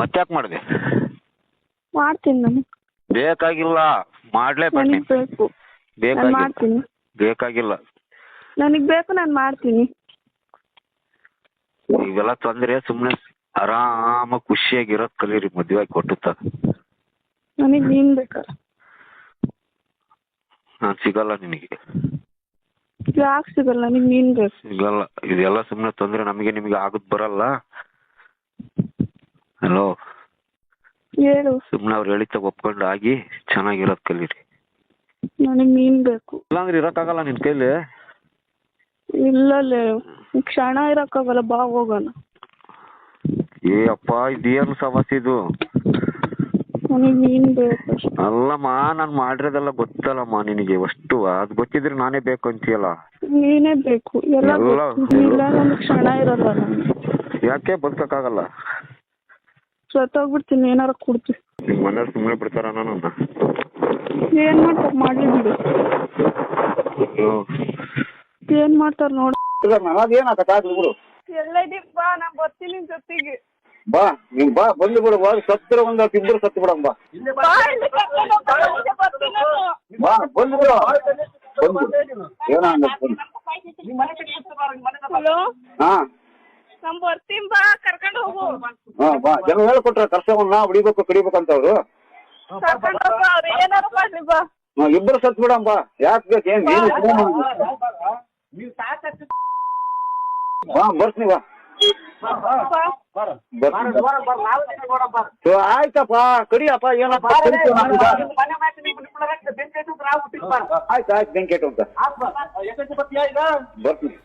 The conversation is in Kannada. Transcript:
ಮತ್ತ್ಯಾಕೆ ಮಾಡಿದೆ? ಮಾಡ್ತೀನಿ ನಾನು. ಬೇಕಾಗಿಲ್ಲ. ಮಾಡ್ಲೇಬೇಡ ನನಗೆ ನೀನು ಬೇಕು. ನಾನು ಬೇಕಾಗಿಲ್ಲ. ಮಾಡ್ತೀನಿ. ಬೇಕಾಗಿಲ್ಲ. ನನಗೆ ಬೇಕು ನಾನು ಮಾಡ್ತೀನಿ. ಇವೆಲ್ಲ ತೊಂದ್ರೆ ಸುಮ್ಮನೆ ಆರಾಮ ಖುಷಿಯಾಗಿರೋದ್ ಕಲೀರಿ ಮದ್ವೆ ಆಗಿ ಕೊಟ್ಟುತ್ತ. ನನಗೆ ನೀನ್ ಬೇಕಾ. ನಾನು ಸಿಗಲ್ಲ ನಿನಗೆ. ಯಾಕೆ ಸಿಗಲ್ಲ? ನನಗೆ ನೀನು ಬೇಕು. ಸಿಗಲ್ಲ. ಇದೆಲ್ಲ ಸುಮ್ಮನೆ ತೊಂದ್ರೆ ನಮಗೆ ನಿಮಗೆ ಆಗದ್ ಬರಲ್ಲ. ಹಲೋ? ಹೇಳು. ಸುಮ್ಮನೆ ಅವ್ರು ಹೇಳಿದ ಒಪ್ಕೊಂಡು ಆಗಿ ಚೆನ್ನಾಗಿರೋದ್ ಕಲೀರಿ. ನನಗೆ ಮೀನ್ ಬೇಕು. ಇಲ್ಲಾಂದ್ರೆ ಇರೋಕ್ಕಾಗಲ್ಲ ನಿನ್ ಕೈಲಿ? ಇಲ್ಲ ಕ್ಷಣ ಇರಕ್ಕಾಗಲ್ಲ ಬಾ ಹೋಗೋಣ. ಏ ಅಪ್ಪ ಇದೇನು ಸಮಸ್ಯೆ ಇದು? ನನಗೆ ಮೀನ್ ಬೇಕು ಅಷ್ಟೇ. ಅಲ್ಲಮ್ಮ ನಾನು ಮಾಡಿರೋದೆಲ್ಲ ಗೊತ್ತಲ್ಲಮ್ಮ ನಿನಗೆ ಅಷ್ಟು ಅದು ಗೊತ್ತಿದ್ರೆ ನಾನೇ ಬೇಕು ಅಂತೀಯಲ್ಲ? ನೀನೇ ಬೇಕು ಎಲ್ಲ ಎಲ್ಲ- ಗೊತ್ತು. ಇಲ್ಲ ನನಗೆ ಕ್ಷಣ ಇರಲ್ಲ. ನಾನು ಯಾಕೆ ಬದುಕಕ್ಕಾಗಲ್ಲ? ಸತ್ತೋಗ್ಬಿಡ್ತೀನಿ ಏನಾರ ಕೊಡ್ತೀನಿ ನಿಮ್ಮ ಮನೆಯವ್ರು ಸುಮ್ಮನೆ ಬಿಡ್ತಾರ ನನ್ನ ಏನ್ ಮಾಡ್ತಾರ್? ಮಾಡ್ಲಿ ಬಿಡು ಏನು ಮಾಡ್ತಾರ್ ನೋಡು. ಅದೇನಾಗತ್ತ ಆಗ್ಲಿ ಬಿಡು. ಎಲ್ಲ ಇದೀವಿ ಬಾ ನಾನು ಬರ್ತೀನಿ ನಿನ್ ಜೊತೆಗೆ. ಬಾ ನೀನ್ ಬಾ ಬಂದು ಬಿಡು ಬಾ ಸತ್ತಿರ ಒಂದ್ ಹತ್ತು ಇಬ್ಬರು ಸತ್ತು ಬಿಡಮ್ ಬಾ ಬಾ ಇಲ್ಲಿ ಕರ್ಕೊಂಡು ಹೋಗ್ತಾರೆ, ಮುಂದೆ ಬರ್ತೀನಿ ನಾನು. ಬಾ ಬಂದು ಬಿಡು. ಬಂದು ಏನೋ ಹಲೋ ಹಾ. ನಾನ್ ಬರ್ತೀನಿ ಬಾ ಕರ್ಕೊಂಡು ಹೋಗು. ಹಾ ಬಾ. ಜನ ಹೇಳ್ಕೊಟ್ರ ಕರ್ಸವನ್ನ ಹೊಡಿಬೇಕು ಕಡಿಬೇಕು ಅವ್ರು. ಕರ್ಕೊಂಡು ಹೋಗು ಅವ್ರು ಏನಾರು ಮಾಡ್ಲಿ ಬಾ. ಹಾ, ಇಬ್ಬರು ಸತ್ ಬಿಡಮ್ಮ ಬಾ. ಯಾಕೆ ಬೇಕು ಏನ್ ಏನು ಬಾ ಬರ್ತೀನಿ ಬಾ ಬಾ. ಬರ್ತೀನಿ. ಸೊ, ಆಯ್ತಪ್ಪ ಕಡಿಯಪ್ಪ ಏನಪ್ಪ. ಆಯ್ತು ಆಯ್ತು ಅಂತ ಬರ್ತೀನಿ.